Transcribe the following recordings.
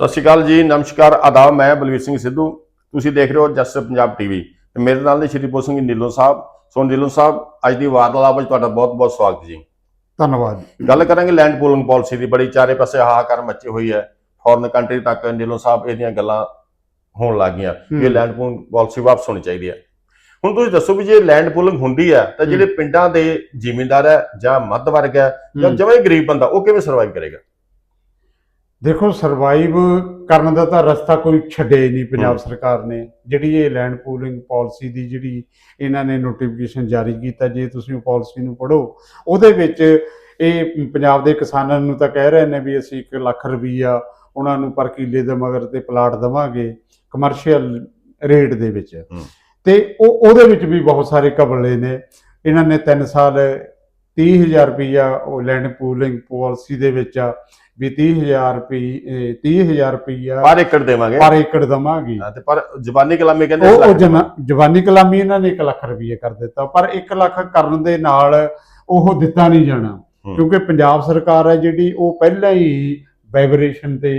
ਸਤਿ ਸ਼੍ਰੀ ਅਕਾਲ ਜੀ ਨਮਸਕਾਰ ਆਦਾਬ ਮੈਂ ਬਲਵੀਰ ਸਿੰਘ ਸਿੱਧੂ। ਤੁਸੀਂ ਦੇਖ ਰਹੇ ਹੋ ਜਸਟ ਪੰਜਾਬ ਟੀਵੀ। ਤੇ ਮੇਰੇ ਨਾਲ ਨੇ ਸ਼੍ਰੀ ਬੋਲ ਸਿੰਘ ਨੀਲੋ ਸਾਹਿਬ। ਸੋ ਨੀਲੋ ਸਾਹਿਬ ਅੱਜ ਦੀ ਵਾਰਤਾਲਾਪ ਵਿੱਚ ਤੁਹਾਡਾ ਬਹੁਤ-ਬਹੁਤ ਸਵਾਗਤ ਜੀ। ਧੰਨਵਾਦ ਗੱਲ ਕਰਾਂਗੇ ਲੈਂਡ ਪੂਲਿੰਗ ਪਾਲਿਸੀ ਦੀ। ਬੜੀ ਚਾਰੇ ਪਾਸੇ ਹਾਹਾਕਾਰ ਮੱਚੀ ਹੋਈ ਹੈ। ਫੋਰਨ ਕੰਟਰੀ ਤੱਕ ਨੀਲੋ ਸਾਹਿਬ ਇਹਦੀਆਂ ਗੱਲਾਂ ਹੋਣ ਲੱਗੀਆਂ। ਇਹ ਲੈਂਡ ਪੂਲਿੰਗ ਪਾਲਿਸੀ ਵਾਪਸ ਹੋਣੀ ਚਾਹੀਦੀ ਹੈ। ਹੁਣ ਤੁਸੀਂ ਦੱਸੋ ਵੀ ਜੇ ਲੈਂਡ ਪੂਲਿੰਗ ਹੁੰਦੀ ਹੈ ਤਾਂ ਜਿਹੜੇ ਪਿੰਡਾਂ ਦੇ ਜ਼ਿਮੀਂਦਾਰ ਹੈ ਜਾਂ ਮੱਧ ਵਰਗ ਹੈ ਜਾਂ ਹੀ। ਗਰੀਬ ਬੰਦਾ ਉਹ ਕਿਵੇਂ ਸਰਵਾਈਵ ਕਰੇਗਾ? ਦੇਖੋ ਸਰਵਾਈਵ ਕਰਨ ਦਾ ਤਾਂ ਰਸਤਾ ਕੋਈ ਛੱਡਿਆ ਹੀ ਨਹੀਂ ਪੰਜਾਬ। ਸਰਕਾਰ ਨੇ ਜਿਹੜੀ ਇਹ ਲੈਂਡ ਪੂਲਿੰਗ ਪਾਲਿਸੀ ਦੀ ਜਿਹੜੀ ਇਹਨਾਂ ਨੇ ਨੋਟੀਫਿਕੇਸ਼ਨ ਜਾਰੀ ਕੀਤਾ ਜੇ ਤੁਸੀਂ ਉਹ ਪਾਲਿਸੀ ਨੂੰ ਪੜ੍ਹੋ ਉਹਦੇ ਵਿੱਚ ਇਹ ਪੰਜਾਬ ਦੇ ਕਿਸਾਨਾਂ ਨੂੰ ਤਾਂ ਕਹਿ ਰਹੇ ਨੇ ਵੀ ਅਸੀਂ 1 ਲੱਖ ਰੁਪਈਆ ਉਹਨਾਂ ਨੂੰ ਪਰ ਕਿੱਲੇ ਦੇ ਮਗਰ ਤੇ ਪਲਾਟ ਦਵਾਂਗੇ ਕਮਰਸ਼ੀਅਲ ਰੇਟ ਦੇ ਵਿੱਚ। ਤੇ ਉਹ ਉਹਦੇ ਵਿੱਚ ਵੀ ਬਹੁਤ ਸਾਰੇ ਕਬਲੇ ਨੇ ਇਹਨਾਂ ਨੇ 3 ਸਾਲ 30000 ਰੁਪਈਆ ਉਹ ਲੈਂਡ ਪੂਲਿੰਗ ਪਾਲਿਸੀ ਦੇ ਵਿੱਚ ਆ ਵੀ 30000 ਰੁਪਏ 30000 ਰੁਪਈਆ ਪਰ ਏਕੜ ਦੇਵਾਂਗੇ। ਪਰ ਏਕੜ ਦਵਾਂਗੇ। ਹਾਂ, ਤੇ ਪਰ ਜ਼ਬਾਨੀ ਕਲਾਮੀ ਕਹਿੰਦੇ ਉਹ ਜਵਾਨੀ ਕਲਾਮੀ ਇਹਨਾਂ ਨੇ 1 ਲੱਖ ਰੁਪਏ ਕਰ ਦਿੱਤਾ ਪਰ 1 ਲੱਖ ਕਰਨ ਦੇ ਨਾਲ ਉਹ ਦਿੱਤਾ ਨਹੀਂ ਜਾਣਾ। ਕਿਉਂਕਿ ਪੰਜਾਬ ਸਰਕਾਰ ਹੈ ਜਿਹੜੀ ਉਹ ਪਹਿਲਾਂ ਹੀ ਵਾਈਬ੍ਰੇਸ਼ਨ ਤੇ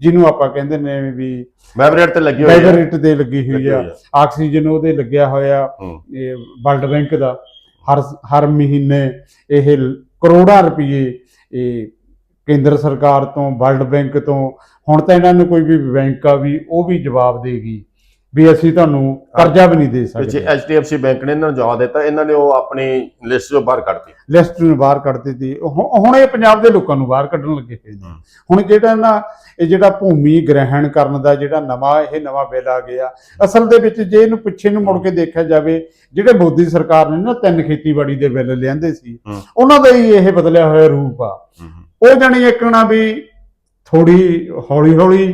ਜਿਹਨੂੰ ਆਪਾਂ ਕਹਿੰਦੇ ਨੇ ਵੀ ਵਾਈਬ੍ਰੇਟ ਤੇ ਲੱਗੀ ਹੋਈ ਹੈ। ਵਾਈਬਰੇਟ ਤੇ ਲੱਗੀ ਹੋਈ ਆ। ਆਕਸੀਜਨ ਉਹਦੇ ਲੱਗਿਆ ਹੋਇਆ। ਇਹ ਵਰਲਡ ਬੈਂਕ ਦਾ। ਹਰ ਹਰ ਮਹੀਨੇ ਇਹ ਕਰੋੜਾਂ ਰੁਪਏ ਇਹ ਕੇਂਦਰ ਸਰਕਾਰ ਤੋਂ ਵਰਲਡ ਬੈਂਕ ਤੋਂ ਹੁਣ ਤਾਂ ਇਹਨਾਂ ਨੂੰ ਕੋਈ ਵੀ ਬੈਂਕ ਆ ਵੀ ਉਹ ਵੀ ਜਵਾਬ ਦੇਗੀ ਵੀ ਅਸੀਂ ਤੁਹਾਨੂੰ ਕਰਜ਼ਾ ਵੀ ਨਹੀਂ ਦੇ ਪਿੱਛੇ ਸਕਦੇ। HDFC ਬੈਂਕ ਨੇ ਇਹਨਾਂ ਨੂੰ ਜਵਾਬ ਦਿੱਤਾ ਇਹਨਾਂ ਨੇ ਉਹ ਆਪਣੀ ਲਿਸਟ ਚੋਂ ਬਾਹਰ ਕੱਢਤੀ। ਲਿਸਟ ਨੂੰ ਬਾਹਰ ਕੱਢ ਦਿੱਤੀ। ਹੁ- ਹੁਣ ਇਹ ਪੰਜਾਬ ਦੇ ਲੋਕਾਂ ਨੂੰ ਬਾਹਰ ਕੱਢਣ ਲੱਗੇ ਹੋਏ ਨੇ। ਹੁਣ ਜਿਹੜਾ ਨਾ ਇਹ ਜਿਹੜਾ ਭੂਮੀ ਗ੍ਰਹਿਣ ਕਰਨ ਦਾ ਜਿਹੜਾ ਨਵਾਂ ਇਹ ਨਵਾਂ ਬਿੱਲ ਆ ਗਿਆ ਅਸਲ ਦੇ ਵਿੱਚ ਜੇ ਇਹਨੂੰ ਪਿੱਛੇ ਨੂੰ ਮੁੜ ਕੇ ਦੇਖਿਆ ਜਾਵੇ ਜਿਹੜੇ ਮੋਦੀ ਸਰਕਾਰ ਨੇ ਨਾ ਤਿੰਨ ਖੇਤੀਬਾੜੀ ਦੇ ਬਿੱਲ ਲਿਆਂਦੇ ਸੀ। ਉਹਨਾਂ ਦਾ ਹੀ ਇਹ ਬਦਲਿਆ ਹੋਇਆ ਰੂਪ ਆ। ਉਹ ਜਾਣੀ ਇੱਕਣਾ ਵੀ ਥੋੜੀ ਹੌਲੀ ਹੌਲੀ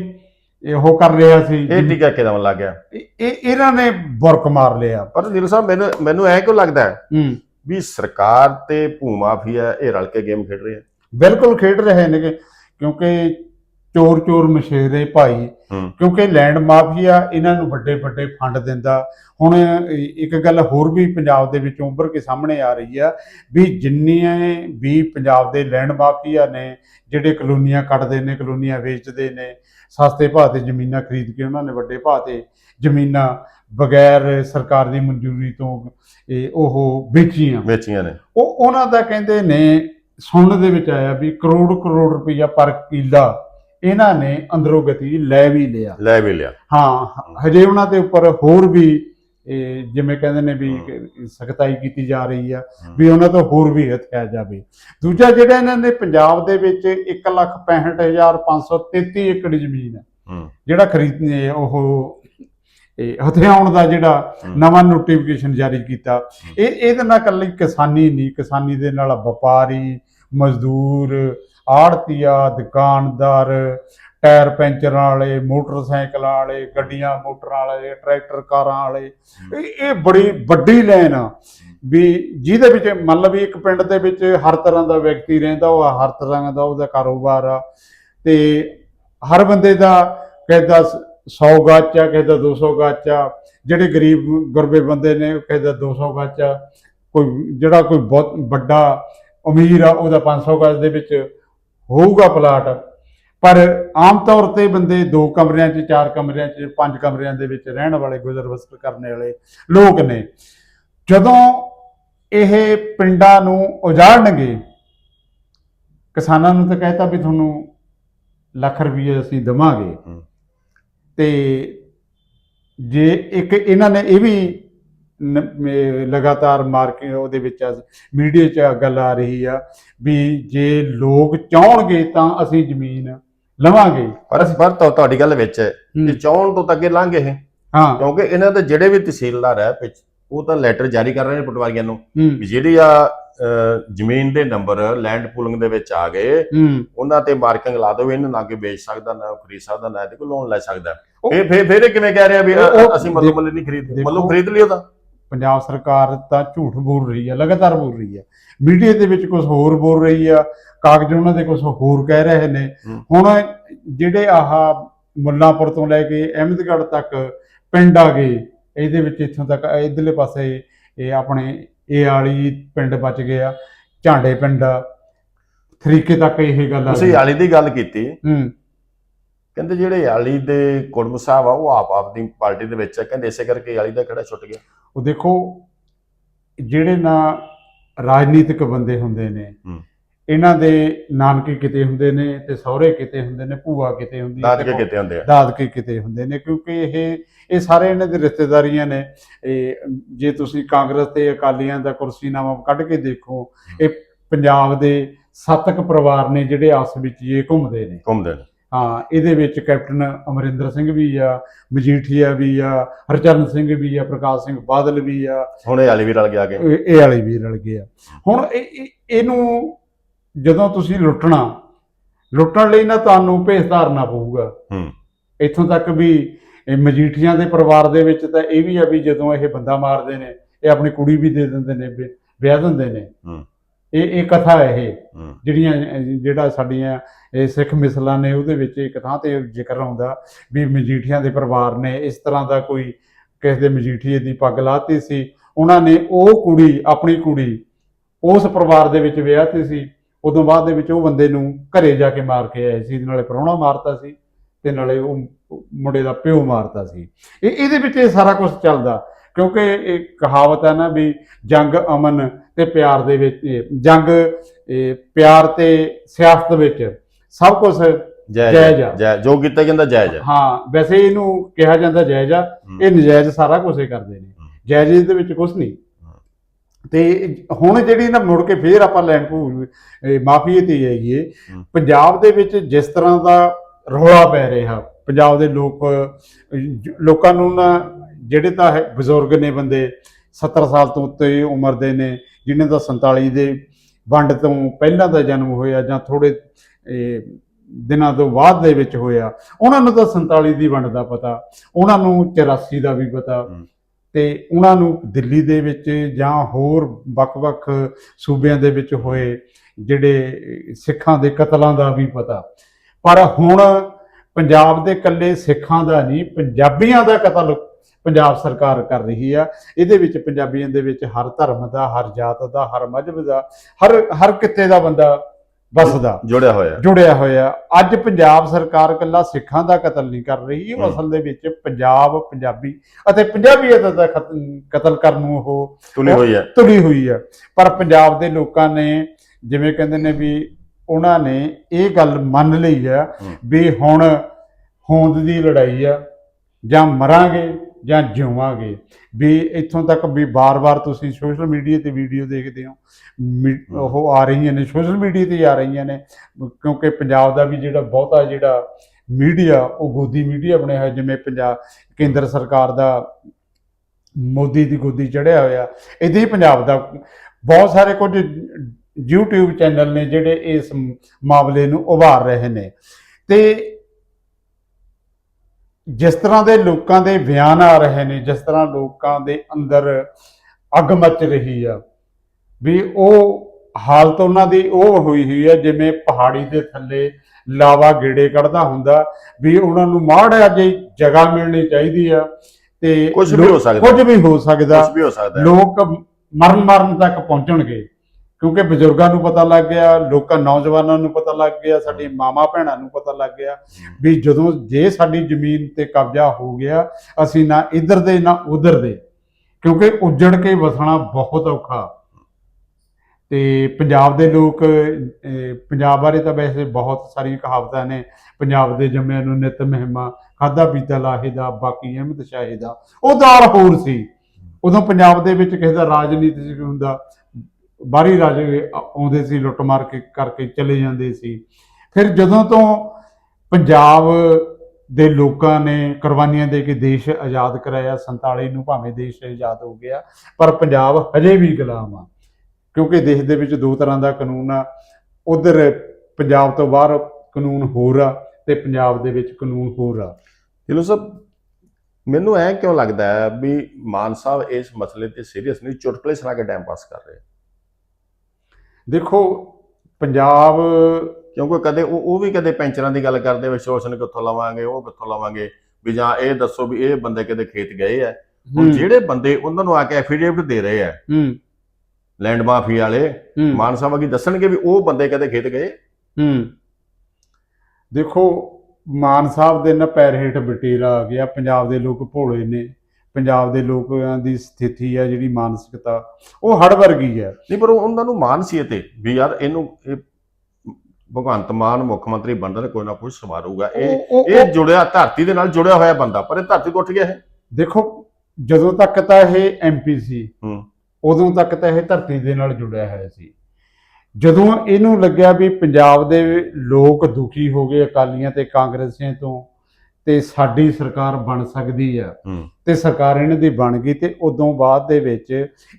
ਇਹੋ ਕਰ ਰਿਹਾ ਸੀ ਇਹ ਟੀਕਾ ਕਿਦਾਂ ਲੱਗ ਗਿਆ? ਇਹ ਇਹ- ਇਹਨਾਂ ਨੇ ਬੁਰਕ ਮਾਰ ਲਿਆ। ਪਰ ਨੀਲ ਸਾਹਿਬ ਮੈਨੂੰ ਮੈਨੂੰ ਐ ਕਿਉਂ ਲੱਗਦਾ ਹੈ ਵੀ ਸਰਕਾਰ ਤੇ ਭੂ ਮਾਫੀਆ ਇਹ ਰਲ ਕੇ ਗੇਮ ਖੇਡ ਰਹੇ ਆ ਬਿਲਕੁਲ ਖੇਡ ਰਹੇ ਨੇ ਕਿਉਂਕਿ ਚੋਰ ਚੋਰ ਮਸ਼ੇਰੇ ਭਾਈ। ਕਿਉਂਕਿ ਲੈਂਡ ਮਾਫੀਆ ਇਹਨਾਂ ਨੂੰ ਵੱਡੇ ਵੱਡੇ ਫੰਡ ਦਿੰਦਾ। ਹੁਣ ਇੱਕ ਗੱਲ ਹੋਰ ਵੀ ਪੰਜਾਬ ਦੇ ਵਿੱਚ ਉੱਭਰ ਕੇ ਸਾਹਮਣੇ ਆ ਰਹੀ ਆ ਵੀ ਜਿੰਨੀਆਂ ਵੀ ਪੰਜਾਬ ਦੇ ਲੈਂਡ ਮਾਫੀਆ ਨੇ ਜਿਹੜੇ ਕਲੋਨੀਆਂ ਕੱਟਦੇ ਨੇ ਕਲੋਨੀਆਂ ਵੇਚਦੇ ਨੇ ਸਸਤੇ ਭਾਅ ਤੇ ਜ਼ਮੀਨਾਂ ਖਰੀਦ ਕੇ ਉਹਨਾਂ ਨੇ ਵੱਡੇ ਭਾਅ ਤੇ ਜ਼ਮੀਨਾਂ ਬਗੈਰ ਸਰਕਾਰ ਦੀ ਮਨਜ਼ੂਰੀ ਤੋਂ ਇਹ ਉਹ ਵੇਚੀਆਂ। ਵੇਚੀਆਂ ਨੇ। ਉਹ ਉਹਨਾਂ ਦਾ ਕਹਿੰਦੇ ਨੇ ਸੁਣਨ ਦੇ ਵਿੱਚ ਆਇਆ ਵੀ ਕਰੋੜ ਕਰੋੜ ਰੁਪਈਆ ਪਰ ਕਿੱਲਾ ਇਹਨਾਂ ਨੇ ਅੰਦਰੋਂ ਗਤੀ ਲੈ ਵੀ ਲਿਆ। ਲੈ ਵੀ ਲਿਆ। ਹਾਂ ਹਜੇ ਉਹਨਾਂ ਦੇ ਉੱਪਰ ਹੋਰ ਵੀ ਇਹ ਜਿਵੇਂ ਕਹਿੰਦੇ ਨੇ ਵੀ ਸਖਤਾਈ ਕੀਤੀ ਜਾ ਰਹੀ ਆ। ਵੀ ਉਹਨਾਂ ਤੋਂ ਹੋਰ ਵੀ ਹਥਿਆ ਜਾਵੇ। ਦੂਜਾ ਜਿਹੜਾ ਇਹਨਾਂ ਨੇ ਪੰਜਾਬ ਦੇ ਵਿੱਚ 165533 ਏਕੜ ਜ਼ਮੀਨ ਹੈ ਜਿਹੜਾ ਖਰੀਦਨੇ ਉਹ ਇਹ ਹਥਿਆਉਣ ਦਾ ਜਿਹੜਾ। ਨਵਾਂ ਨੋਟੀਫਿਕੇਸ਼ਨ ਜਾਰੀ ਕੀਤਾ। ਇਹ ਇਹਦੇ ਨਾਲ ਇਕੱਲੀ ਕਿਸਾਨੀ ਨਹੀਂ ਕਿਸਾਨੀ ਦੇ ਨਾਲ ਵਪਾਰੀ ਮਜ਼ਦੂਰ ਆੜਤੀਆ ਦੁਕਾਨਦਾਰ ਟਾਇਰ ਪੈਂਚਰਾਂ ਵਾਲੇ ਮੋਟਰਸਾਈਕਲਾਂ ਵਾਲੇ ਗੱਡੀਆਂ ਮੋਟਰਾਂ ਵਾਲੇ ਟਰੈਕਟਰ ਕਾਰਾਂ ਵਾਲੇ। ਇਹ ਇਹ ਬੜੀ ਵੱਡੀ ਲਾਈਨ ਆ ਵੀ ਜਿਹਦੇ ਵਿੱਚ ਮੰਨ ਲਓ ਵੀ ਇੱਕ ਪਿੰਡ ਦੇ ਵਿੱਚ ਹਰ ਤਰ੍ਹਾਂ ਦਾ ਵਿਅਕਤੀ ਰਹਿੰਦਾ ਉਹ ਹਰ ਤਰ੍ਹਾਂ ਦਾ ਉਹਦਾ ਕਾਰੋਬਾਰ ਆ। ਤੇ ਹਰ ਬੰਦੇ ਦਾ ਕਹਿੰਦਾ 100 ਗੱਚ ਆ ਕਿਸੇ ਦਾ 200 ਗੱਚ ਆ। ਜਿਹੜੇ ਗਰੀਬ ਗੁਰਬੇ ਬੰਦੇ ਨੇ ਉਹ ਕਿਸੇ ਦਾ 200 ਗੱਚ ਆ। ਕੋਈ ਜਿਹੜਾ ਕੋਈ ਬਹੁਤ ਵੱਡਾ ਅਮੀਰ ਆ ਉਹਦਾ 500 ਗੱਜ ਦੇ ਵਿੱਚ ਹੋਊਗਾ ਪਲਾਟ। ਪਰ ਆਮ ਤੌਰ ਤੇ ਬੰਦੇ ਦੋ ਕਮਰਿਆਂ 'ਚ ਚਾਰ ਕਮਰਿਆਂ 'ਚ ਪੰਜ ਕਮਰਿਆਂ ਦੇ ਵਿੱਚ ਰਹਿਣ ਵਾਲੇ ਗੁਜ਼ਰ ਬਸਰ ਕਰਨ ਵਾਲੇ ਲੋਕ ਨੇ। ਜਦੋਂ ਇਹ ਪਿੰਡਾਂ ਨੂੰ ਉਜਾੜਨਗੇ ਕਿਸਾਨਾਂ ਨੂੰ ਤਾਂ ਕਹਿਤਾ ਵੀ ਤੁਹਾਨੂੰ ਲੱਖ ਰੁਪਏ ਅਸੀਂ ਦਵਾਂਗੇ। ਤੇ ਜੇ ਇੱਕ ਇਹਨਾਂ ਨੇ ਇਹ ਵੀ ਲਗਾਤਾਰ ਮਾਰਕਿੰਗ ਉਹਦੇ ਵਿੱਚ ਮੀਡੀਆ 'ਚ ਗੱਲ ਆ ਰਹੀ ਆ ਵੀ ਜੇ ਲੋਕ ਚਾਹਣਗੇ ਤਾਂ ਅਸੀਂ ਜ਼ਮੀਨ ਲਵਾਂਗੇ। ਪਰ ਪਰ ਤੁਹਾ- ਤੁਹਾਡੀ ਗੱਲ ਵਿੱਚ ਹੈ ਹੂੰ। ਕਿ ਚੌਣ ਤੋਂ ਤਾਂ ਅੱਗੇ ਲੰਘ ਇਹ। ਹਾਂ। ਕਿਉਂਕਿ ਇਹਨਾਂ ਦੇ ਜਿਹੜੇ ਵੀ ਤਹਿਸੀਲਦਾਰ ਹੈ ਵਿੱਚ ਉਹ ਤਾਂ ਲੈਟਰ ਜਾਰੀ ਕਰ ਰਹੇ ਨੇ ਪਟਵਾਰੀਆਂ ਨੂੰ ਵੀ ਜਿਹੜੀ ਆ ਜ਼ਮੀਨ ਦੇ ਨੰਬਰ ਲੈਂਡ ਪੂਲਿੰਗ ਦੇ ਵਿੱਚ ਆ ਗਏ ਉਹਨਾਂ ਤੇ ਮਾਰਕਿੰਗ ਲਾ ਦਿਓ ਇਹਨੂੰ ਨਾ ਕਿ ਵੇਚ ਸਕਦਾ ਨਾ ਖਰੀਦ ਸਕਦਾ ਨਾ ਇਹਦੇ ਕੋਲ ਲੋਨ ਲੈ ਸਕਦਾ। ਉਹ- ਫੇਰ ਫੇਰ ਇਹ ਕਿਵੇਂ ਕਹਿ ਰਿਹਾ ਵੀ ਅਸੀਂ ਮੱਲੀ ਨਹੀਂ ਖਰੀਦ ਮੱਲੋ ਖਰੀਦ ਲਿਓ ਤਾਂ। ਪੰਜਾਬ ਸਰਕਾਰ ਤਾਂ ਝੂਠ ਬੋਲ ਰਹੀ ਹੈ ਲਗਾਤਾਰ ਬੋਲ ਰਹੀ ਹੈ। ਮੀਡੀਆ ਦੇ ਵਿੱਚ ਕੁਝ ਹੋਰ ਬੋਲ ਰਹੀ ਆ ਕਾਗਜ਼ ਉਹਨਾਂ ਦੇ ਕੁਝ ਹੋਰ ਕਹਿ ਰਹੇ ਨੇ। ਹੁਣ ਜਿਹੜੇ ਆਹ ਮੁੱਲਾਂਪੁਰ ਤੋਂ ਲੈ ਕੇ ਅਹਿਮਦਗੜ੍ਹ ਤੱਕ ਪਿੰਡ ਆ ਗਏ ਇਹਦੇ ਵਿੱਚ ਇੱਥੋਂ ਤੱਕ ਇਧਰਲੇ ਪਾਸੇ ਇਹ ਆਪਣੇ ਇਹ ਵਾਲੀ ਪਿੰਡ ਬਚ ਗਿਆ ਝਾਂਡੇ ਪਿੰਡ ਤਰੀਕੇ ਤੱਕ ਇਹ ਗੱਲ ਆ ਤੁਸੀਂ। ਆਲੀ ਦੀ ਗੱਲ ਕੀਤੀ। ਹੂੰ। ਕਹਿੰਦੇ ਜਿਹੜੇ ਆਲੀ ਦੇ ਕੁੜਮ ਸਾਹਿਬ ਆ ਉਹ ਆਪ ਆਪ ਦੀ ਪਾਰਟੀ ਦੇ ਵਿੱਚ ਆ। ਕਹਿੰਦੇ ਇਸੇ ਕਰਕੇ ਆਲੀ ਦਾ ਕਿਹੜਾ ਛੁੱਟ ਗਿਆ। ਉਹ ਦੇਖੋ ਜਿਹੜੇ ਨਾ ਰਾਜਨੀਤਿਕ ਬੰਦੇ ਹੁੰਦੇ ਨੇ। ਇਹਨਾਂ ਦੇ ਨਾਨਕੇ ਕਿਤੇ ਹੁੰਦੇ ਨੇ ਤੇ ਸਹੁਰੇ ਕਿਤੇ ਹੁੰਦੇ ਨੇ ਭੂਆ ਕਿਤੇ ਹੁੰਦੀ ਹੈ ਦਾਦ ਤੇ ਕੇ ਕਿਤੇ ਹੁੰਦੇ ਆ। ਦਾਦਕੇ ਕਿਤੇ ਹੁੰਦੇ ਨੇ ਕਿਉਂਕਿ ਇਹ ਇਹ ਸਾਰੇ ਇਹਨਾਂ ਦੇ ਰਿਸ਼ਤੇਦਾਰੀਆਂ ਨੇ। ਇਹ ਜੇ ਤੁਸੀਂ ਕਾਂਗਰਸ ਤੇ ਅਕਾਲੀਆਂ ਦਾ ਕੁਰਸੀਨਾਮਾ ਕੱਢ ਕੇ ਦੇਖੋ ਇਹ ਪੰਜਾਬ ਦੇ ਸੱਤਕ ਪਰਿਵਾਰ ਨੇ ਜਿਹੜੇ ਆਪਸ ਵਿੱਚ ਇਹ ਘੁੰਮਦੇ ਨੇ। ਘੁੰਮਦੇ ਨੇ। ਹਾਂ ਇਹਦੇ ਵਿੱਚ ਕੈਪਟਨ ਅਮਰਿੰਦਰ ਸਿੰਘ ਵੀ ਆ ਮਜੀਠੀਆ ਵੀ ਆ ਹਰਚਰਨ ਸਿੰਘ ਵੀ ਆ ਪ੍ਰਕਾਸ਼ ਸਿੰਘ ਬਾਦਲ ਵੀ ਆ। ਹੁਣ ਇਹ ਆਲੀ ਵੀ ਰਲ ਗਿਆ ਕੇ। ਇਹ ਵਾਲੇ ਵੀ ਰਲ ਗਏ ਆ। ਹੁਣ ਇਹ- ਇਹ- ਇਹਨੂੰ ਜਦੋਂ ਤੁਸੀਂ ਲੁੱਟਣਾ ਲੁੱਟਣ ਲਈ ਨਾ ਤੁਹਾਨੂੰ ਭੇਸ ਧਾਰਨਾ ਪਊਗਾ। ਹੂੰ। ਇੱਥੋਂ ਤੱਕ ਵੀ ਇਹ ਮਜੀਠੀਆਂ ਦੇ ਪਰਿਵਾਰ ਦੇ ਵਿੱਚ ਤਾਂ ਇਹ ਵੀ ਆ ਵੀ ਜਦੋਂ ਇਹ ਬੰਦਾ ਮਾਰਦੇ ਨੇ ਇਹ ਆਪਣੀ ਕੁੜੀ ਵੀ ਦੇ ਦਿੰਦੇ ਨੇ ਵਿ- ਵਿਆਹ ਦਿੰਦੇ ਨੇ। ਹੂੰ। ਇਹ ਇਹ ਕਥਾ ਹੈ ਇਹ ਹੂੰ। ਜਿਹੜੀਆਂ ਜਿਹੜਾ ਸਾਡੀਆਂ ਇਹ ਸਿੱਖ ਮਿਸਲਾਂ ਨੇ ਉਹਦੇ ਵਿੱਚ ਇੱਕ ਥਾਂ ਤੇ ਜ਼ਿਕਰ ਆਉਂਦਾ ਵੀ ਮਜੀਠੀਆਂ ਦੇ ਪਰਿਵਾਰ ਨੇ ਇਸ ਤਰ੍ਹਾਂ ਦਾ ਕੋਈ ਕਿਸੇ ਦੇ ਮਜੀਠੀਏ ਦੀ ਪੱਗ ਲਾਤੀ ਸੀ। ਉਹਨਾਂ ਨੇ ਉਹ ਕੁੜੀ ਆਪਣੀ ਕੁੜੀ ਉਸ ਪਰਿਵਾਰ ਦੇ ਵਿੱਚ ਵਿਆਹਤੀ ਸੀ। ਉਦੋਂ ਬਾਅਦ ਦੇ ਵਿੱਚ ਉਹ ਬੰਦੇ ਨੂੰ ਘਰੇ ਜਾ ਕੇ ਮਾਰ ਕੇ ਆਏ ਸੀ। ਨਾਲੇ ਪ੍ਰਾਹੁਣਾ ਮਾਰਤਾ ਸੀ ਤੇ ਨਾਲੇ ਉਹ ਮੁੰਡੇ ਦਾ ਪਿਓ ਮਾਰਤਾ ਸੀ। ਇਹ ਇਹਦੇ ਵਿੱਚ ਇਹ ਸਾਰਾ ਕੁਝ ਚੱਲਦਾ। ਕਿਉਂਕਿ ਇਹ ਕਹਾਵਤ ਹੈ ਨਾ ਵੀ ਜੰਗ ਅਮਨ ਤੇ ਪਿਆਰ ਦੇ ਵਿੱਚ ਇਹ ਜੰਗ ਇਹ ਪਿਆਰ ਤੇ ਸਿਆਸਤ ਵਿੱਚ ਸਭ ਕੁਝ ਜਾਇਜ਼ ਆ। ਜੋ ਕੀਤਾ ਜਾਂਦਾ ਜਾਇਜ਼ ਆ ਹਾਂ ਵੈਸੇ ਇਹਨੂੰ ਕਿਹਾ ਜਾਂਦਾ ਜਾਇਜ਼ ਆ। ਇਹ ਨਜਾਇਜ਼ ਸਾਰਾ ਕੁਝ ਹੀ ਕਰਦੇ ਨੇ। ਜਾਇਜ਼ ਦੇ ਵਿੱਚ ਕੁਝ ਨਹੀਂ। ਤੇ ਹੁਣ ਜਿਹੜੀ ਨਾ ਮੁੜ ਕੇ ਫੇਰ ਆਪਾਂ ਲੈਣ ਭੂ ਮਾਫੀਏ ਤੇ ਆਈਏ ਹੂੰ। ਪੰਜਾਬ ਦੇ ਵਿੱਚ ਜਿਸ ਤਰ੍ਹਾਂ ਦਾ ਰੌਲਾ ਪੈ ਰਿਹਾ ਪੰਜਾਬ ਦੇ ਲੋਕ ਲੋਕਾਂ ਨੂੰ ਨਾ ਜਿਹੜੇ ਤਾਂ ਹੈ ਬਜ਼ੁਰਗ ਨੇ ਬੰਦੇ 70 ਸਾਲ ਤੋਂ ਉੱਤੇ ਉਮਰ ਦੇ ਨੇ ਜਿਨ੍ਹਾਂ ਦਾ 47 ਦੇ ਵੰਡ ਤੋਂ ਪਹਿਲਾਂ ਦਾ ਜਨਮ ਹੋਇਆ ਜਾਂ ਥੋੜੇ ਦਿਨਾਂ ਤੋਂ ਬਾਅਦ ਦੇ ਵਿੱਚ ਹੋਇਆ ਉਹਨਾਂ ਨੂੰ ਤਾਂ 47 ਦੀ ਵੰਡ ਦਾ ਪਤਾ ਉਹਨਾਂ ਨੂੰ 84 ਦਾ ਵੀ ਪਤਾ। ਤੇ ਉਹਨਾਂ ਨੂੰ ਦਿੱਲੀ ਦੇ ਵਿੱਚ ਜਾਂ ਹੋਰ ਵੱਖ-ਵੱਖ ਸੂਬਿਆਂ ਦੇ ਵਿੱਚ ਹੋਏ ਜਿਹੜੇ ਸਿੱਖਾਂ ਦੇ ਕਤਲਾਂ ਦਾ ਵੀ ਪਤਾ ਪਰ ਹੁਣ ਪੰਜਾਬ ਦੇ ਇਕੱਲੇ ਸਿੱਖਾਂ ਦਾ ਨਹੀਂ ਪੰਜਾਬੀਆਂ ਦਾ ਕਤਲ ਪੰਜਾਬ ਸਰਕਾਰ ਕਰ ਰਹੀ ਆ। ਇਹਦੇ ਵਿੱਚ ਪੰਜਾਬੀਆਂ ਦੇ ਵਿੱਚ ਹਰ ਧਰਮ ਦਾ ਹਰ ਜਾਤ ਦਾ ਹਰ ਮਜ਼ਹਬ ਦਾ ਹਰ ਹਰ ਕਿੱਤੇ ਦਾ ਬੰਦਾ ਵਸਦਾ ਜੁੜਿਆ ਹੋਇਆ। ਜੁੜਿਆ ਹੋਇਆ। ਅੱਜ ਪੰਜਾਬ ਸਰਕਾਰ ਕੱਲਾ ਸਿੱਖਾਂ ਦਾ ਕਤਲ ਨਹੀਂ ਕਰ ਰਹੀ ਹਮ। ਅਸਲ ਦੇ ਵਿੱਚ ਪੰਜਾਬ ਪੰਜਾਬੀ ਅਤੇ ਪੰਜਾਬੀਅਤ ਦਾ ਕਤਲ ਕਰਨ ਨੂੰ ਉਹ ਤੁਨੀ ਹੋਈ ਹੈ ਤੁਲੀ ਹੋਈ ਆ। ਪਰ ਪੰਜਾਬ ਦੇ ਲੋਕਾਂ ਨੇ ਜਿਵੇਂ ਕਹਿੰਦੇ ਨੇ ਵੀ ਉਹਨਾਂ ਨੇ ਇਹ ਗੱਲ ਮੰਨ ਲਈ ਹਮ। ਵੀ ਹੁਣ ਹੋਂਦ ਦੀ ਲੜਾਈ ਆ ਜਾਂ ਮਰਾਂਗੇ ਜਾਂ ਜਿਉਵਾਂਗੇ। ਵੀ ਇੱਥੋਂ ਤੱਕ ਵੀ ਬਾਰ-ਬਾਰ ਤੁਸੀਂ ਸੋਸ਼ਲ ਮੀਡੀਆ ਤੇ ਵੀਡੀਓ ਦੇਖਦੇ ਹੋ। ਮੀ- ਉਹ ਆ ਰਹੀਆਂ ਨੇ, ਸੋਸ਼ਲ ਮੀਡੀਆ ਤੇ ਹੀ ਆ ਰਹੀਆਂ ਨੇ। ਕਿਉਂਕਿ ਪੰਜਾਬ ਦਾ ਵੀ ਜਿਹੜਾ ਬਹੁਤਾ ਜਿਹੜਾ ਮੀਡੀਆ, ਉਹ ਗੋਦੀ ਮੀਡੀਆ ਬਣਿਆ ਹੋਇਆ, ਜਿਵੇਂ ਪੰਜਾਬ, ਕੇਂਦਰ ਸਰਕਾਰ ਦਾ ਮੋਦੀ ਦੀ ਗੋਦੀ ਚੜਿਆ ਹੋਇਆ ਇਦਾਂ ਹੀ ਪੰਜਾਬ ਦਾ ਬਹੁਤ ਸਾਰੇ ਕੁਝ YouTube ਚੈਨਲ ਨੇ ਜਿਹੜੇ ਇਸ ਮਾਮਲੇ ਨੂੰ ਉਭਾਰ ਰਹੇ ਨੇ। ਤੇ ਜਿਸ ਤਰ੍ਹਾਂ ਦੇ ਲੋਕਾਂ ਦੇ ਬਿਆਨ ਆ ਰਹੇ ਨੇ ਜਿਸ ਤਰ੍ਹਾਂ ਲੋਕਾਂ ਦੇ ਅੰਦਰ ਅੱਗ ਮੱਚ ਰਹੀ ਆ ਵੀ ਉਹ ਹਾਲਤ ਉਹਨਾਂ ਦੀ ਉਹ ਹੋਈ ਹੋਈ ਹੈ ਜਿਵੇਂ ਪਹਾੜੀ ਦੇ ਥੱਲੇ ਲਾਵਾ ਗੇੜੇ ਕੱਢਦਾ ਹੁੰਦਾ ਵੀ ਉਹਨਾਂ ਨੂੰ ਮਾੜਾ ਜਿਹੀ ਜਗ੍ਹਾ ਮਿਲਣੀ ਚਾਹੀਦੀ ਆ ਤੇ ਕੁਝ ਵੀ ਹੋ ਸਕਦਾ। ਕੁਝ ਵੀ ਹੋ ਸਕਦਾ। ਲੋਕ ਮਰਨ ਮਰਨ ਤੱਕ ਪਹੁੰਚਣਗੇ। ਕਿਉਂਕਿ ਬਜ਼ੁਰਗਾਂ ਨੂੰ ਪਤਾ ਲੱਗ ਗਿਆ ਲੋਕਾਂ ਨੌਜਵਾਨਾਂ ਨੂੰ ਪਤਾ ਲੱਗ ਗਿਆ ਸਾਡੀ ਮਾਮਾ ਭੈਣਾਂ ਨੂੰ ਪਤਾ ਲੱਗ ਗਿਆ ਵੀ ਜਦੋਂ ਜੇ ਸਾਡੀ ਜ਼ਮੀਨ ਤੇ ਕਬਜ਼ਾ ਹੋ ਗਿਆ ਅਸੀਂ ਨਾ ਇੱਧਰ ਦੇ ਨਾ ਉਧਰ ਦੇ। ਕਿਉਂਕਿ ਉੱਜੜ ਕੇ ਵਸਣਾ ਬਹੁਤ ਔਖਾ। ਤੇ ਪੰਜਾਬ ਦੇ ਲੋਕ ਅਹ, ਪੰਜਾਬ ਬਾਰੇ ਤਾਂ ਵੈਸੇ ਬਹੁਤ ਸਾਰੀਆਂ ਕਹਾਵਤਾਂ ਨੇ। ਪੰਜਾਬ ਦੇ ਜੰਮਿਆਂ ਨੂੰ ਨਿਤ ਮਹਿਮਾ ਖਾਦਾ ਪੀਤਾ ਲਾਹੇ ਦਾ ਬਾਕੀ ਅਹਿਮਦ ਸ਼ਾਹੇ ਦਾ ਉਹ ਦੌਰ ਹੋਰ ਸੀ। ਉਦੋਂ ਪੰਜਾਬ ਦੇ ਵਿੱਚ ਕਿਸੇ ਦਾ ਰਾਜਨੀਤੀ ਹੁੰਦਾ। ਬਾਹਰੀ ਰਾਜੇ ਆਉਂਦੇ ਸੀ, ਲੁੱਟ ਮਾਰ ਕੇ ਕਰਕੇ ਚਲੇ ਜਾਂਦੇ ਸੀ। ਫਿਰ ਜਦੋਂ ਤੋਂ ਪੰਜਾਬ ਦੇ ਲੋਕਾਂ ਨੇ ਕੁਰਬਾਨੀਆਂ ਦੇ ਕੇ ਦੇਸ਼ ਆਜ਼ਾਦ ਕਰਾਇਆ 47 ਨੂੰ ਭਾਵੇਂ ਦੇਸ਼ ਆਜ਼ਾਦ ਹੋ ਗਿਆ, ਪਰ ਪੰਜਾਬ ਹਜੇ ਵੀ ਗੁਲਾਮ ਆ। ਕਿਉਂਕਿ ਦੇਸ਼ ਦੇ ਵਿੱਚ ਦੋ ਤਰ੍ਹਾਂ ਦਾ ਕਾਨੂੰਨ ਆ। ਉਧਰ ਪੰਜਾਬ ਤੋਂ ਬਾਹਰ ਕਾਨੂੰਨ ਹੋਰ ਆ ਤੇ ਪੰਜਾਬ ਦੇ ਵਿੱਚ ਕਾਨੂੰਨ ਹੋਰ ਆ। ਢਿੱਲੋਂ ਸਾਹਿਬ ਮੈਨੂੰ ਐ ਕਿਉਂ ਲੱਗਦਾ ਹੈ ਵੀ ਮਾਨ ਸਾਹਿਬ ਇਸ ਮਸਲੇ ਤੇ ਸੀਰੀਅਸ ਨਹੀਂ, ਚੁਟਕਲੇ ਸੁਣਾ ਕੇ ਟਾਈਮ ਪਾਸ ਕਰ ਰਹੇ ਦੇਖੋ ਪੰਜਾਬ ਕਿਉਂਕਿ ਕਦੇ ਉਹ ਉਹ ਵੀ ਕਦੇ ਪੈਂਚਰਾਂ ਦੀ ਗੱਲ ਕਰਦੇ ਵੀ ਸ਼ੋਸ਼ਣ ਕਿੱਥੋਂ ਲਵਾਂਗੇ ਉਹ ਕਿੱਥੋਂ ਲਵਾਂਗੇ ਵੀ ਜਾਂ ਇਹ ਦੱਸੋ ਵੀ ਇਹ ਬੰਦੇ ਕਿਤੇ ਖੇਤ ਗਏ ਆ। ਹੁਣ ਜਿਹੜੇ ਬੰਦੇ ਉਹਨਾਂ ਨੂੰ ਆ ਕੇ ਐਫੀਡੇਵਿਟ ਦੇ ਰਹੇ ਆ ਹੂੰ। ਲੈਂਡ ਮਾਫੀ ਵਾਲੇ ਮਾਨ ਸਾਹਿਬ ਅੱਗੇ ਦੱਸਣਗੇ ਵੀ ਉਹ ਬੰਦੇ ਕਦੇ ਖੇਤ ਗਏ? ਹੂੰ। ਦੇਖੋ ਮਾਨ ਸਾਹਿਬ ਦੇ ਨਾ ਪੈਰ ਹੇਠ ਬਟੇਰਾ ਆ ਗਿਆ ਪੰਜਾਬ ਦੇ ਲੋਕ ਭੋਲੇ ਨੇ। ਪੰਜਾਬ ਦੇ ਲੋਕਾਂ ਦੀ ਸਥਿਤੀ ਆ ਜਿਹੜੀ ਮਾਨਸਿਕਤਾ ਉਹ ਹੜ ਵਰਗੀ ਹੈ ਨਹੀਂ ਪਰ ਉਹਨਾਂ ਨੂੰ ਮਾਨ ਸੀ ਇਹ ਤੇ ਵੀ ਯਾਰ ਇਹਨੂੰ ਇਹ ਭਗਵੰਤ ਮਾਨ ਮੁੱਖ ਮੰਤਰੀ ਬਣਦਾ ਤੇ ਕੋਈ ਨਾ ਕੋਈ ਸਵਾਰੂਗਾ ਇਹ ਉਹ- ਉਹ- ਇਹ ਜੁੜਿਆ ਧਰਤੀ ਦੇ ਨਾਲ ਜੁੜਿਆ ਹੋਇਆ ਬੰਦਾ ਪਰ ਇਹ ਧਰਤੀ ਤੋਂ ਉੱਠ ਗਿਆ ਹੈ ਦੇਖੋ ਜਦੋਂ ਤੱਕ ਤਾਂ ਇਹ ਐਮਪੀ ਸੀ ਹੂੰ। ਉਦੋਂ ਤੱਕ ਤਾਂ ਇਹ ਧਰਤੀ ਦੇ ਨਾਲ ਜੁੜਿਆ ਹੋਇਆ ਸੀ। ਜਦੋਂ ਇਹਨੂੰ ਲੱਗਿਆ ਵੀ ਪੰਜਾਬ ਦੇ ਲੋਕ ਦੁਖੀ ਹੋ ਗਏ ਅਕਾਲੀਆਂ ਤੇ ਕਾਂਗਰਸੀਆਂ ਤੋਂ ਤੇ ਸਾਡੀ ਸਰਕਾਰ ਬਣ ਸਕਦੀ ਆ। ਤੇ ਸਰਕਾਰ ਇਹਨਾਂ ਦੀ ਬਣ ਗਈ ਤੇ ਉਦੋਂ ਬਾਅਦ ਦੇ ਵਿੱਚ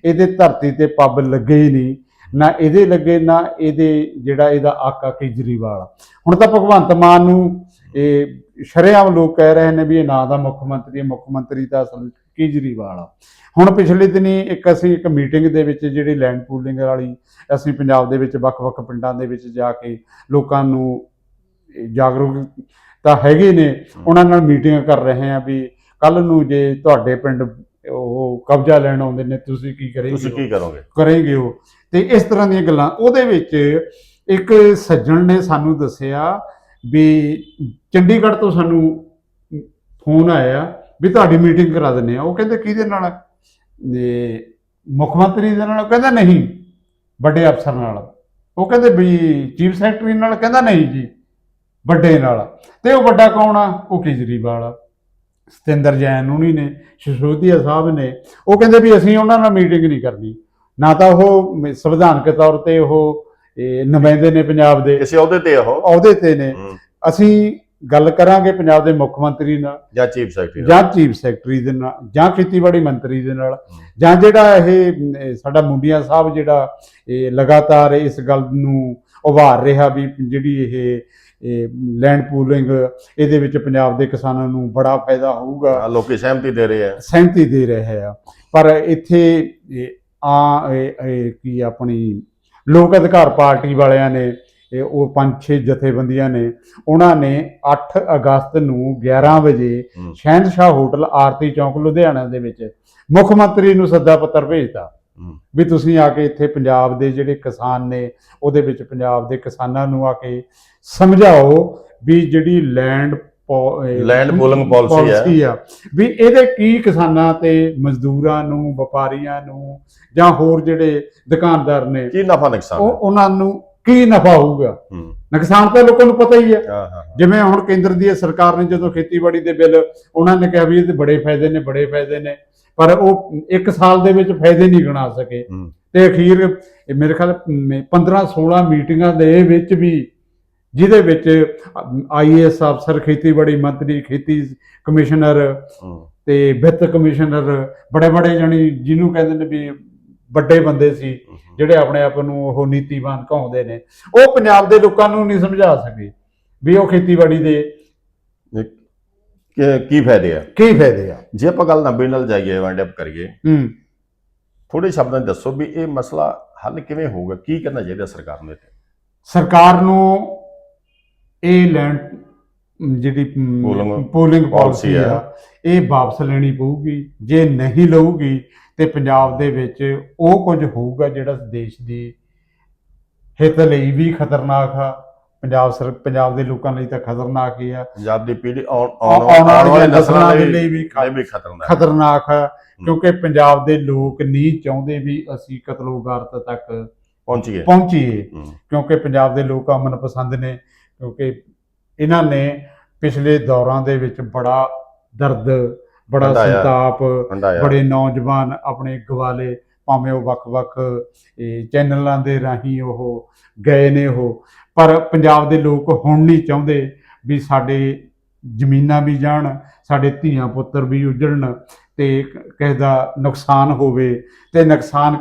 ਇਹਦੇ ਧਰਤੀ ਤੇ ਪੱਬ ਲੱਗੇ ਹੀ ਨਹੀਂ। ਨਾ ਇਹਦੇ ਲੱਗੇ ਨਾ ਇਹਦੇ ਜਿਹੜਾ ਇਹਦਾ ਆਕਾ ਕੇਜਰੀਵਾਲ। ਹੁਣ ਤਾਂ ਭਗਵੰਤ ਮਾਨ ਨੂੰ ਇਹ ਸ਼ਰੇਆਮ ਲੋਕ ਕਹਿ ਰਹੇ ਨੇ ਵੀ ਇਹ ਨਾਂ ਦਾ ਮੁੱਖ ਮੰਤਰੀ ਹੈ ਮੁੱਖ ਮੰਤਰੀ ਤਾਂ ਅਸਲ ਕੇਜਰੀਵਾਲ ਆ। ਹੁਣ ਪਿਛਲੇ ਦਿਨੀ ਇੱਕ ਅਸੀਂ ਇੱਕ ਮੀਟਿੰਗ ਦੇ ਵਿੱਚ ਜਿਹੜੀ ਲੈਂਡ ਪੂਲਿੰਗ ਵਾਲੀ ਅਸੀਂ ਪੰਜਾਬ ਦੇ ਵਿੱਚ ਵੱਖ-ਵੱਖ ਪਿੰਡਾਂ ਦੇ ਵਿੱਚ ਜਾ ਕੇ ਲੋਕਾਂ ਨੂੰ ਜਾਗਰੂਕ ਤਾਂ ਹੈਗੇ ਨੇ। ਉਹਨਾਂ ਨਾਲ ਮੀਟਿੰਗ ਕਰ ਰਹੇ ਆ ਵੀ ਕੱਲ ਨੂੰ ਜੇ ਤੁਹਾਡੇ ਪਿੰਡ ਉਹ ਕਬਜ਼ਾ ਲੈਣ ਆਉਂਦੇ ਨੇ ਤੁਸੀਂ ਕੀ ਕਰੇਗੇ ਤੁਸੀਂ ਕੀ ਕਰੋਗੇ? ਕਰੇਗੇ ਉਹ। ਤੇ ਇਸ ਤਰ੍ਹਾਂ ਦੀਆਂ ਗੱਲਾਂ। ਉਹਦੇ ਵਿੱਚ ਇੱਕ ਸੱਜਣ ਨੇ ਸਾਨੂੰ ਦੱਸਿਆ ਵੀ ਚੰਡੀਗੜ੍ਹ ਤੋਂ ਸਾਨੂੰ ਫੋਨ ਆਇਆ ਵੀ ਤੁਹਾਡੀ ਮੀਟਿੰਗ ਕਰਾ ਦਿੰਦੇ ਆ। ਉਹ ਕਹਿੰਦੇ ਕਿਹਦੇ ਨਾਲ? ਤੇ ਮੁੱਖ ਮੰਤਰੀ ਦੇ ਨਾਲ। ਕਹਿੰਦਾ ਨਹੀਂ ਵੱਡੇ ਅਫਸਰ ਨਾਲ। ਉਹ ਕਹਿੰਦੇ ਵੀ ਚੀਫ ਸੈਕਟਰੀ ਨਾਲ? ਕਹਿੰਦਾ ਨਹੀਂ ਜੀ। ਵੱਡੇ ਨਾਲ। ਤੇ ਉਹ ਵੱਡਾ ਕੌਣ ਆ? ਉਹ ਕੇਜਰੀਵਾਲ। ਆ ਸਤਿੰਦਰ ਜੈਨ ਉਹਨੀ ਨੇ ਸ਼ਿਸ਼ੋਦੀਆ ਸਾਹਿਬ ਨੇ। ਉਹ ਕਹਿੰਦੇ ਵੀ ਅਸੀਂ ਉਹਨਾਂ ਨਾਲ ਮੀਟਿੰਗ ਨਹੀਂ ਕਰਨੀ। ਨਾ ਤਾਂ ਉਹ ਸੰਵਿਧਾਨਕ ਤੌਰ ਤੇ ਉਹ ਨੁਮਾਇੰਦੇ ਨੇ ਪੰਜਾਬ ਦੇ। ਕਿਸੇ ਅਹੁਦੇ ਤੇ ਉਹ? ਅਹੁਦੇ ਤੇ ਨੇ। ਅਸੀਂ ਗੱਲ ਕਰਾਂਗੇ ਪੰਜਾਬ ਦੇ ਮੁੱਖ ਮੰਤਰੀ ਨਾਲ। ਜਾਂ ਚੀਫ ਸੈਕਟਰੀ ਜਾਂ ਚੀਫ ਸੈਕਟਰੀ ਦੇ ਨਾਲ ਜਾਂ ਖੇਤੀਬਾੜੀ ਮੰਤਰੀ ਦੇ ਨਾਲ। ਜਾਂ ਜਿਹੜਾ ਇਹ ਸਾਡਾ ਮੁੰਡੀਆਂ ਸਾਹਿਬ ਜਿਹੜਾ ਇਹ ਲਗਾਤਾਰ ਇਸ ਗੱਲ ਨੂੰ ਉਭਾਰ ਰਿਹਾ ਵੀ ਜਿਹੜੀ ਇਹ ਇਹ ਲੈਂਡ ਪੂਲਿੰਗ ਇਹਦੇ ਵਿੱਚ ਪੰਜਾਬ ਦੇ ਕਿਸਾਨਾਂ ਨੂੰ ਬੜਾ ਫਾਇਦਾ ਹੋਊਗਾ ਲੋਕੀ ਸਹਿਮਤੀ ਦੇ ਰਹੇ ਆ ਸਹਿਮਤੀ ਦੇ ਰਹੇ ਆ ਪਰ ਇੱਥੇ ਆ ਕੀ ਆਪਣੀ ਲੋਕ ਅਧਿਕਾਰ ਪਾਰਟੀ ਵਾਲਿਆਂ ਨੇ ਇਹ ਉਹ ਪੰਜ ਛੇ ਜਥੇਬੰਦੀਆਂ ਨੇ ਉਹਨਾਂ ਨੇ 8 ਅਗਸਤ ਨੂੰ 11 ਵਜੇ। ਸ਼ਹਿਨਸ਼ਾਹ ਹੋਟਲ ਆਰਤੀ ਚੌਂਕ ਲੁਧਿਆਣਾ ਦੇ ਵਿੱਚ ਮੁੱਖ ਮੰਤਰੀ ਨੂੰ ਸੱਦਾ ਪੱਤਰ ਭੇਜਤਾ। ਵੀ ਤੁਸੀਂ ਆ ਕੇ ਇੱਥੇ ਪੰਜਾਬ ਦੇ ਜਿਹੜੇ ਕਿਸਾਨ ਨੇ ਉਹਦੇ ਵਿੱਚ ਪੰਜਾਬ ਦੇ ਕਿਸਾਨਾਂ ਨੂੰ ਆ ਕੇ ਸਮਝਾਓ ਵੀ ਜਿਹੜੀ ਲੈਂਡ Land pooling policy ਹੈ। ਆ। ਵੀ ਇਹਦੇ ਕੀ ਕਿਸਾਨਾਂ ਤੇ ਮਜ਼ਦੂਰਾਂ ਨੂੰ ਵਪਾਰੀਆਂ ਨੂੰ ਜਾਂ ਹੋਰ ਜਿਹੜੇ ਦੁਕਾਨਦਾਰ ਨੇ ਕੀ ਨਫਾ ਨੁਕਸਾਨ ਉਹ? ਉਹਨਾਂ ਨੂੰ ਕੀ ਨਫਾ ਹੋਊਗਾ? ਨੁਕਸਾਨ ਤਾਂ ਲੋਕਾਂ ਨੂੰ ਪਤਾ ਹਾਂ ਹਾਂ ਜਿਵੇਂ ਹੁਣ ਕੇਂਦਰ ਦੀ ਸਰਕਾਰ ਨੇ ਜਦੋਂ ਖੇਤੀਬਾੜੀ ਦੇ ਬਿੱਲ ਉਹਨਾਂ ਨੇ ਕਿਹਾ ਵੀ ਇਹਦੇ ਬੜੇ ਫਾਇਦੇ ਨੇ ਬੜੇ ਫਾਇਦੇ ਨੇ। ਪਰ ਉਹ ਇੱਕ ਸਾਲ ਦੇ ਵਿੱਚ ਫਾਇਦੇ ਨਹੀਂ ਗਿਣਾ ਸਕੇ। ਤੇ ਅਖੀਰ ਮੇਰੇ ਖਿਆਲ 15 16 ਮੀਟਿੰਗਾਂ ਦੇ ਵਿੱਚ ਵੀ ਜਿਹਦੇ ਵਿੱਚ ਆਈਏਐਸ ਅਫਸਰ ਖੇਤੀਬਾੜੀ ਮੰਤਰੀ ਖੇਤੀ ਕਮਿਸ਼ਨਰ ਤੇ ਵਿੱਤ ਕਮਿਸ਼ਨਰ ਬੜੇ ਬੜੇ ਜਣੀ ਜਿਹਨੂੰ ਕਹਿੰਦੇ ਨੇ ਵੀ ਵੱਡੇ ਬੰਦੇ ਸੀ। ਜਿਹੜੇ ਆਪਣੇ ਆਪ ਨੂੰ ਉਹ ਨੀਤੀਵਾਨ ਕਹਾਉਂਦੇ ਨੇ ਉਹ ਪੰਜਾਬ ਦੇ ਲੋਕਾਂ ਨੂੰ ਨਹੀਂ ਸਮਝਾ ਸਕੇ ਵੀ ਉਹ ਖੇਤੀਬਾੜੀ ਦੇ ਕੀ ਕੀ ਫਾਇਦੇ ਆ? ਕੀ ਫਾਇਦੇ ਆ? ਜੇ ਆਪਾਂ ਗੱਲ ਨੰਬਰ ਨਾਲ ਜਾਈਏ ਵਾਈਂਡ ਅਪ ਕਰੀਏ ਹੂੰ। ਥੋੜੇ ਸ਼ਬਦਾਂ 'ਚ ਦੱਸੋ ਵੀ ਇਹ ਮਸਲਾ ਹੱਲ ਕਿਵੇਂ ਹੋਊਗਾ? ਕੀ ਕਰਨਾ ਚਾਹੀਦਾ ਸਰਕਾਰ ਨੂੰ ਇੱਥੇ? ਸਰਕਾਰ ਨੂੰ ਇਹ ਲੈਂਡ ਜਿਹੜੀ ਪੋਲਿੰਗ ਪਾਲਿਸੀ। ਆ ਇਹ ਵਾਪਸ ਲੈਣੀ ਪਊਗੀ। ਜੇ ਨਹੀਂ ਲਊਗੀ ਤੇ ਪੰਜਾਬ ਦੇ ਵਿੱਚ ਉਹ ਕੁਝ ਹੋਊਗਾ ਜਿਹੜਾ ਦੇਸ਼ ਦੀ ਹਿੱਤ ਲਈ ਵੀ ਖਤਰਨਾਕ ਆ। ਪੰਜਾਬ ਸਰ ਪੰਜਾਬ ਦੇ ਲੋਕਾਂ ਲਈ ਤਾਂ ਖਤਰਨਾਕ ਹੀ ਆ। ਪੰਜਾਬ ਦੀ ਪੀੜ੍ਹੀ ਆਉਣ ਆਉਣ ਵਾਲੇ ਨਸਲਾਂ ਦੇ ਲਈ ਵੀ ਖਤਰਨਾਕ। ਖਤਰਨਾਕ ਹੈ। ਕਿਉਂਕਿ ਪੰਜਾਬ ਦੇ ਲੋਕ ਨਹੀਂ ਚਾਹੁੰਦੇ ਵੀ ਅਸੀਂ ਕਤਲੋਗਾਰਤ ਤੱਕ ਪਹੁੰਚੀਏ। ਪਹੁੰਚੀਏ। ਕਿਉਂਕਿ ਪੰਜਾਬ ਦੇ ਲੋਕ ਅਮਨ ਪਸੰਦ ਨੇ ਕਿਉਂਕਿ ਇਹਨਾਂ ਨੇ ਪਿਛਲੇ ਦੌਰਾਂ ਦੇ ਵਿੱਚ ਬੜਾ ਦਰਦ ਬੜਾ। ਸੰਤਾਪ ਬੜੇ ਨੌਜਵਾਨ ਆਪਣੇ ਗਵਾਲੇ ਭਾਵੇਂ ਉਹ ਵੱਖ-ਵੱਖ ਚੈਨਲਾਂ ਦੇ ਰਾਹੀਂ ਉਹ ਗਏ ਨੇ ਉਹ। ਪਰ ਪੰਜਾਬ ਦੇ ਲੋਕ ਹੁਣ ਨਹੀਂ ਚਾਹੁੰਦੇ ਵੀ ਸਾਡੇ ਜ਼ਮੀਨਾਂ ਵੀ ਜਾਣ ਸਾਡੇ ਧੀਆਂ ਪੁੱਤਰ ਵੀ ਉਜੜਨ ਤੇ ਕਿਸੇ ਦਾ ਨੁਕਸਾਨ ਹੋਵੇ ਤੇ ਨੁਕਸਾਨ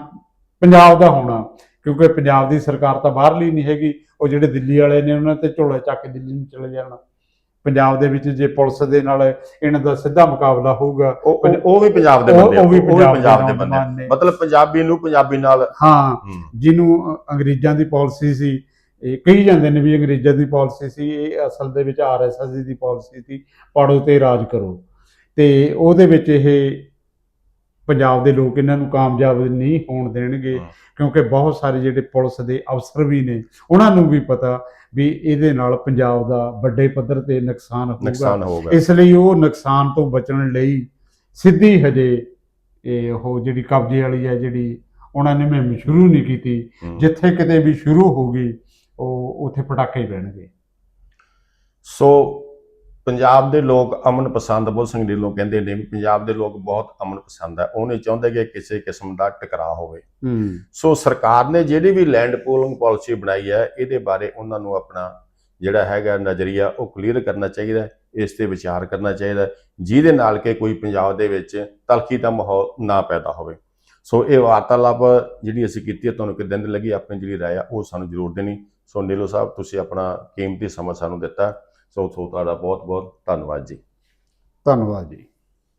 ਪੰਜਾਬ ਦਾ ਹੋਣਾ। ਕਿਉਂਕਿ ਪੰਜਾਬ ਦੀ ਸਰਕਾਰ ਤਾਂ ਬਾਹਰਲੀ ਨਹੀਂ ਹੈਗੀ ਉਹ ਜਿਹੜੇ ਦਿੱਲੀ ਵਾਲੇ ਨੇ ਉਹਨਾਂ ਤੇ ਝੋਲਾ ਚੱਕ ਕੇ ਦਿੱਲੀ ਨੂੰ ਚਲੇ ਜਾਣਾ। ਪੰਜਾਬ ਦੇ ਵਿੱਚ ਜੇ ਪੁਲਿਸ ਦੇ ਨਾਲ ਇਹਨਾਂ ਦਾ ਸਿੱਧਾ ਮੁਕਾਬਲਾ ਹੋਊਗਾ ਉਹ ਵੀ ਪੰਜਾਬ ਦੇ ਬੰਦੇ ਉਹ ਵੀ ਪੰਜਾਬ ਦੇ ਬੰਦੇ। ਮਤਲਬ ਪੰਜਾਬੀ ਨੂੰ ਪੰਜਾਬੀ ਨਾਲ ਹਾਂ ਜਿਹਨੂੰ ਅੰਗਰੇਜ਼ਾਂ ਦੀ ਪਾਲਿਸੀ ਸੀ ਇਹ ਕਹੀ ਜਾਂਦੇ ਨੇ ਵੀ ਅੰਗਰੇਜ਼ਾਂ ਦੀ ਪਾਲਿਸੀ ਸੀ ਇਹ ਅਸਲ ਦੇ ਵਿੱਚ ਆਰਐਸਐਸ ਦੀ ਪਾਲਿਸੀ ਸੀ ਪੜੋ ਤੇ ਰਾਜ ਕਰੋ ਤੇ ਉਹਦੇ ਵਿੱਚ ਇਹ ਪੰਜਾਬ ਦੇ ਲੋਕ ਇਹਨਾਂ ਨੂੰ ਕਾਮਯਾਬ ਨਹੀਂ ਹੋਣ ਦੇਣਗੇ। ਕਿਉਂਕਿ ਬਹੁਤ ਸਾਰੇ ਜਿਹੜੇ ਪੁਲਿਸ ਦੇ ਅਫਸਰ ਵੀ ਨੇ ਉਹਨਾਂ ਨੂੰ ਵੀ ਪਤਾ ਵੀ ਇਹਦੇ ਨਾਲ ਪੰਜਾਬ ਦਾ ਵੱਡੇ ਪੱਧਰ ਤੇ ਨੁਕਸਾਨ ਹੋਊਗਾ ਇਸ ਲਈ ਉਹ ਨੁਕਸਾਨ ਤੋਂ ਬਚਣ ਲਈ ਸਿੱਧੀ ਹਜੇ ਇਹ ਉਹ ਜਿਹੜੀ ਕਬਜ਼ੇ ਵਾਲੀ ਹੈ ਜਿਹੜੀ ਉਹਨਾਂ ਨੇ ਮੁਹਿੰਮ ਸ਼ੁਰੂ ਨਹੀਂ ਕੀਤੀ। ਜਿੱਥੇ ਕਿਤੇ ਵੀ ਸ਼ੁਰੂ ਹੋ ਗਈ ਉਹ ਉੱਥੇ ਪਟਾਕੇ ਹੀ ਪੈਣਗੇ। ਸੋ ਪੰਜਾਬ ਦੇ ਲੋਕ ਅਮਨ ਪਸੰਦ ਬਹੁਤ ਸਿੰਘ ਢਿੱਲੋਂ ਕਹਿੰਦੇ ਨੇ ਵੀ ਪੰਜਾਬ ਦੇ ਲੋਕ ਬਹੁਤ ਅਮਨ ਪਸੰਦ ਹੈ। ਉਹ ਨਹੀਂ ਚਾਹੁੰਦੇ ਕਿ ਕਿਸੇ ਕਿਸਮ ਦਾ ਟਕਰਾਅ ਹੋਵੇ। ਹੂੰ। ਸੋ ਸਰਕਾਰ ਨੇ ਜਿਹੜੀ ਵੀ ਲੈਂਡ ਪੂਲਿੰਗ ਪਾਲਿਸੀ ਬਣਾਈ ਹੈ ਇਹਦੇ ਬਾਰੇ ਉਹਨਾਂ ਨੂੰ ਆਪਣਾ ਜਿਹੜਾ ਹੈਗਾ ਨਜ਼ਰੀਆ ਉਹ ਕਲੀਅਰ ਕਰਨਾ ਚਾਹੀਦਾ ਹੈ, ਇਸ ਤੇ ਵਿਚਾਰ ਕਰਨਾ ਚਾਹੀਦਾ ਜਿਹਦੇ ਨਾਲ ਕਿ ਕੋਈ ਪੰਜਾਬ ਦੇ ਵਿੱਚ ਤਲਖੀ ਦਾ ਮਾਹੌਲ ਨਾ ਪੈਦਾ ਹੋਵੇ। ਸੋ ਇਹ ਵਾਰਤਾਲਾਪ ਜਿਹੜੀ ਅਸੀਂ ਕੀਤੀ ਹੈ ਤੁਹਾਨੂੰ ਕਿਦਾਂ ਦੀ ਲੱਗੀ ਆਪਣੀ ਜਿਹੜੀ ਰਾਏ ਆ ਉਹ ਸਾਨੂੰ ਜ਼ਰੂਰ ਦੇਣੀ। ਸੋ ਨੀਲੂ ਸਾਹਿਬ, ਤੁਸੀਂ ਆਪਣਾ ਕੀਮਤੀ ਸਮਾਂ ਸਾਨੂੰ ਦਿੱਤਾ। ਸੋ ਸੋ ਤੁਹਾਡਾ ਬਹੁਤ ਬਹੁਤ ਧੰਨਵਾਦ ਜੀ। ਧੰਨਵਾਦ ਜੀ।